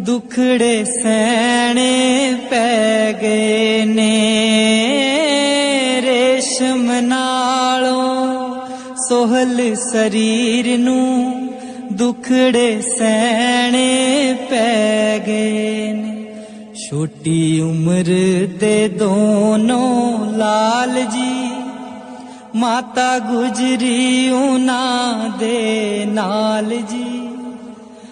ਦੁਖੜੇ ਸਹਿਣੇ ਪੈ ਗਏ ਨੇ। ਰੇਸ਼ਮ ਨਾਲੋਂ ਸੋਹਲ ਸਰੀਰ ਨੂੰ ਦੁਖੜੇ ਸਹਿਣੇ ਪੈ ਗਏ ਨੇ। ਛੋਟੀ ਉਮਰ ਦੇ ਦੋਨੋਂ ਲਾਲ ਜੀ, ਮਾਤਾ ਗੁਜਰੀ ਉਹਨਾਂ ਦੇ ਨਾਲ ਜੀ।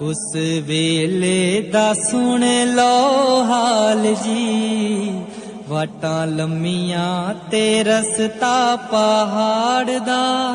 ਉਸ ਵੇਲੇ ਦਾ ਸੁਣ ਲਓ ਹਾਲ ਜੀ। ਵਾਟਾਂ ਲੰਮੀਆਂ ਤੇ ਰਸਤਾ ਪਹਾੜ ਦਾ।